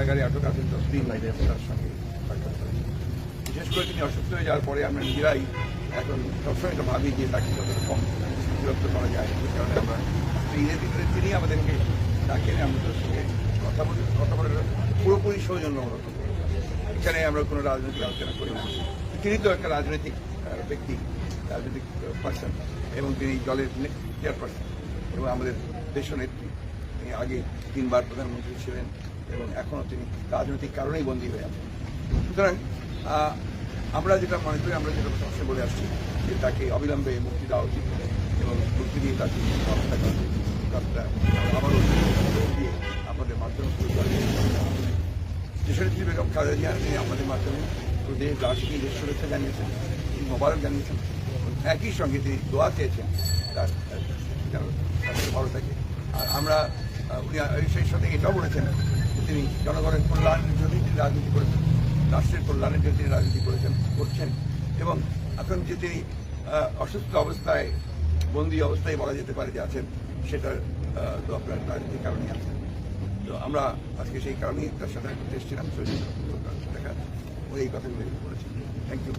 কারাগারে আটক আছেন ততদিন তার সঙ্গে বিশেষ করে তিনি অসুস্থ হয়ে যাওয়ার পরে আমরা নিজেরাই এখন সবসময় এটা ভাবি যে তাকে যত কম বিরক্ত করা যায় সেই কারণে আমরা ঈদের ভিতরে তিনি আমাদেরকে ডাকেন, আমরা তার সঙ্গে কথা বলি, কথা বলে পুরোপুরি সৌজন্যমূলক। এখানে আমরা কোনো রাজনৈতিক আলোচনা করি না। তিনি তো একটা রাজনৈতিক ব্যক্তি, রাজনৈতিক পার্সন এবং তিনি দলের চেয়ারপারসন এবং আমাদের দেশনেত্রী। তিনি আগে তিনবার প্রধানমন্ত্রী ছিলেন এবং এখনও তিনি রাজনৈতিক কারণেই বন্দী হয়ে আছেন সুতরাং আমরা যেটা মনে করি আমরা যেটা সবসময় বলে আসছি যে তাকে অবিলম্বে মুক্তি দেওয়া উচিত এবং মুক্তি দিয়ে তাকে রক্ষা করা আবারও দিয়ে আমাদের মাধ্যমে শুরু করে বেগম খালেদা জিয়া তিনি আমাদের মাধ্যমে পুরো দেশ দেশ শুভেচ্ছা জানিয়েছেন তিনি মোবারক জানিয়েছেন একই সঙ্গে তিনি দোয়া চেয়েছেন তার ভালো থাকে আর আমরা সেই সাথে এটাও বলেছেন তিনি, জনগণের কল্যাণের জন্যই তিনি রাজনীতি করেছেন, রাষ্ট্রের কল্যাণের জন্য তিনি রাজনীতি করেছেন, করছেন। এবং এখন যে তিনি অসুস্থ অবস্থায়, বন্দি অবস্থায় বলা যেতে পারে যে আছেন, সেটার তো আপনার রাজনীতির কারণেই আছেন তো আমরা আজকে সেই কারণেই তার সাথে এসেছিলাম শরীর দেখা ওই এই কথাগুলো বলেছি থ্যাংক ইউ